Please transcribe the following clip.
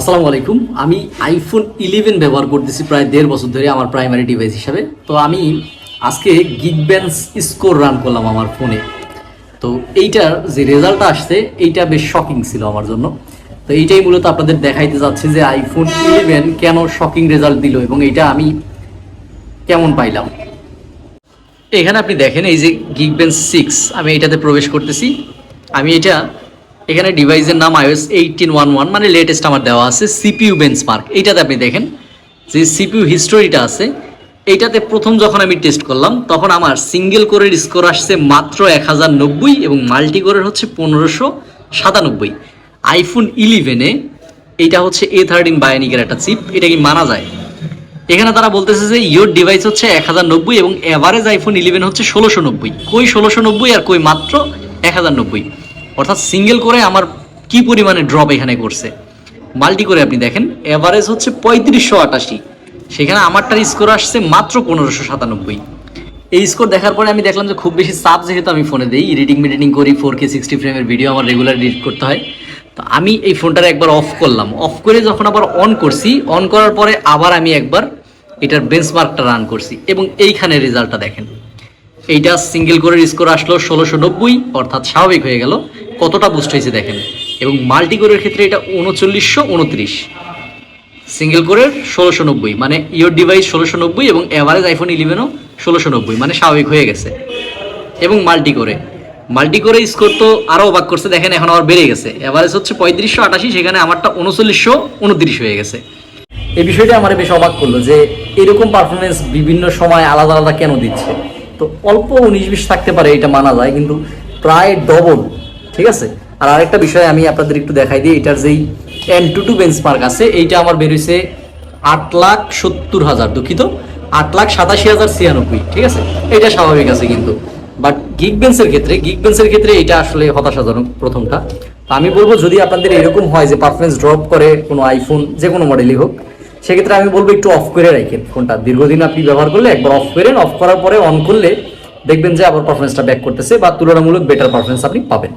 আসসালামু আলাইকুম। আমি আইফোন ইলেভেন ব্যবহার করতেছি প্রায় দেড় বছর ধরে আমার প্রাইমারি ডিভাইস হিসাবে। তো আমি আজকে গিগ গিগব্যান্স স্কোর রান করলাম আমার ফোনে তো এইটার যে রেজাল্টটা আসছে, এইটা বেশ শকিং ছিল আমার জন্য। তো এইটাই মূলত আপনাদের দেখাইতে যাচ্ছে যে আইফোন ইলেভেন কেন শকিং রেজাল্ট দিল এবং এইটা আমি কেমন পাইলাম। এখানে আপনি দেখেন এই যে গিগবেন্স সিক্স আমি এটাতে প্রবেশ করতেছি। আমি এটা এখানে ডিভাইসের নাম আইওএস এইটিন ওয়ান ওয়ান মানে লেটেস্ট আমার দেওয়া আছে সিপিইউ বেঞ্চমার্ক এইটাতে আপনি দেখেন যে সিপিইউ হিস্টোরিটা আছে। এইটাতে প্রথম যখন আমি টেস্ট করলাম, তখন আমার সিঙ্গেল কোরের স্কোর আসছে মাত্র এক হাজার নব্বই এবং মাল্টি কোরের হচ্ছে পনেরোশো সাতানব্বই। আইফোন ইলেভেনে এইটা হচ্ছে এ থার্টিন বায়োনিকের একটা চিপ এটা কি মানা যায়? এখানে তারা বলতেছে যে ইয়োর ডিভাইস হচ্ছে এক হাজার নব্বই এবং অ্যাভারেজ আইফোন ইলেভেন হচ্ছে ষোলোশো নব্বই। কই ষোলোশো নব্বই আর কই মাত্র এক হাজার নব্বই? অর্থাৎ সিঙ্গেল করে আমার কি পরিমাণে ড্রপ এখানে করছে? মাল্টি করে আপনি দেখেন অ্যাভারেজ হচ্ছে পঁয়ত্রিশশো আটাশি। সেখানে আমারটার স্কোর আসছে মাত্র পনেরোশো সাতানব্বই। এই স্কোর দেখার পরে আমি দেখলাম যে খুব বেশি চাপ যেহেতু আমি ফোনে দিই। এডিটিং মেডিটিং করি ফোর কে সিক্সটি ফ্রেমের ভিডিও আমার রেগুলার এডিট করতে হয়। তো আমি এই ফোনটার একবার অফ করলাম। অফ করে যখন আবার অন করছি অন করার পরে আবার আমি একবার এটার বেঞ্চমার্কটা রান করছি এবং এইখানে রেজাল্টটা দেখেন। এইটা সিঙ্গেল করে স্কোর আসলো ষোলোশো নব্বই, অর্থাৎ স্বাভাবিক হয়ে গেল। কতটা বুস্ট হয়েছে দেখেন। এবং মাল্টি কোরের ক্ষেত্রে এটা উনচল্লিশশো উনত্রিশ। সিঙ্গেল কোরের ষোলোশো নব্বই মানে ইয়োর ডিভাইস ষোলোশো নব্বই এবং অ্যাভারেজ আইফোন ইলেভেনও ষোলোশো নব্বই মানে স্বাভাবিক হয়ে গেছে। এবং মাল্টি করে মাল্টি করে স্কোর তো আরও অবাক করছে, দেখেন এখন আবার বেড়ে গেছে। অ্যাভারেজ হচ্ছে পঁয়ত্রিশশো আটাশি, সেখানে আমারটা উনচল্লিশশো উনত্রিশ হয়ে গেছে। এই বিষয়টা আমার বেশ অবাক করল যে এরকম পারফরমেন্স বিভিন্ন সময় আলাদা আলাদা কেন দিচ্ছে? তো অল্প উনিশ বিশ থাকতে পারে, এটা মানা যায়, কিন্তু প্রায় ডবল ঠিক আছে? আর আরেকটা বিষয় আমি আপনাদের একটু দেখাই দিই, এটার যেই এন টু টু বেঞ্চমার্ক আছে, এইটা আমার বেরোইছে আট লাখ সত্তর হাজার, দুঃখিত? আট লাখ সাতাশি হাজার ছিয়ানব্বই, ঠিক আছে? এটা স্বাভাবিক আছে কিন্তু। বাট গিগ বেঞ্চের ক্ষেত্রে গিগ বেঞ্চের ক্ষেত্রে এটা আসলে হতাশাজনক প্রথমটা। আমি বলব, যদি আপনাদের এরকম হয় যে পারফরমেন্স ড্রপ করে কোনো আইফোন যে কোনো মডেলই হোক, সেক্ষেত্রে আমি বলব একটু অফ করে রাখেন ফোনটা। দীর্ঘদিন আপনি ব্যবহার করলে একবার অফ করেন অফ করার পরে অন করলে দেখবেন যে আবার পারফরমেন্সটা ব্যাক করতেছে বা তুলনামূলক বেটার পারফরমেন্স আপনি পাবেন।